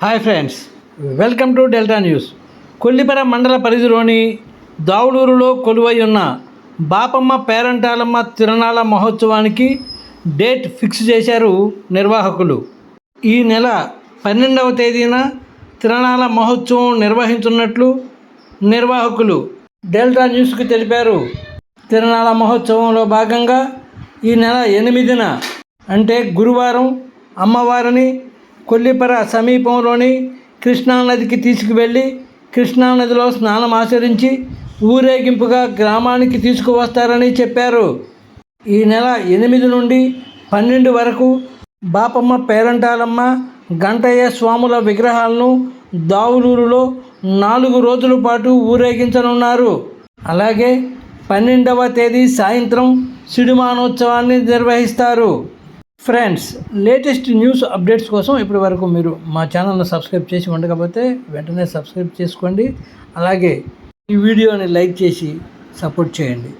Hi friends welcome to Delta News. Kollipara మండల పరిధిలోని దావులూరులో కొలువై ఉన్న బాపమ్మ పేరంటాలమ్మ తిరణాల మహోత్సవానికి డేట్ ఫిక్స్ చేశారు నిర్వాహకులు. ఈ నెల పన్నెండవ తేదీన తిరణాల మహోత్సవం నిర్వహించున్నట్లు నిర్వాహకులు డెల్టా న్యూస్కు తెలిపారు. తిరణాల మహోత్సవంలో భాగంగా ఈ నెల ఎనిమిదిన అంటే గురువారం అమ్మవారిని కొల్లిపర సమీపంలోని కృష్ణానదికి తీసుకువెళ్ళి కృష్ణానదిలో స్నానం ఆచరించి ఊరేగింపుగా గ్రామానికి తీసుకువస్తారని చెప్పారు. ఈ నెల ఎనిమిది నుండి పన్నెండు వరకు బాపమ్మ పేరంటాలమ్మ గంటయ్య స్వాముల విగ్రహాలను దావులూరులో నాలుగు రోజుల పాటు ఊరేగించనున్నారు. అలాగే పన్నెండవ తేదీ సాయంత్రం సిడిమానోత్సవాన్ని నిర్వహిస్తారు. ఫ్రెండ్స్ లేటెస్ట్ న్యూస్ అప్డేట్స్ కోసం ఇప్పటి వరకు మీరు మా ఛానల్ను సబ్స్క్రైబ్ చేసి ఉండకపోతే వెంటనే సబ్స్క్రైబ్ చేసుకోండి. అలాగే ఈ వీడియోని లైక్ చేసి సపోర్ట్ చేయండి.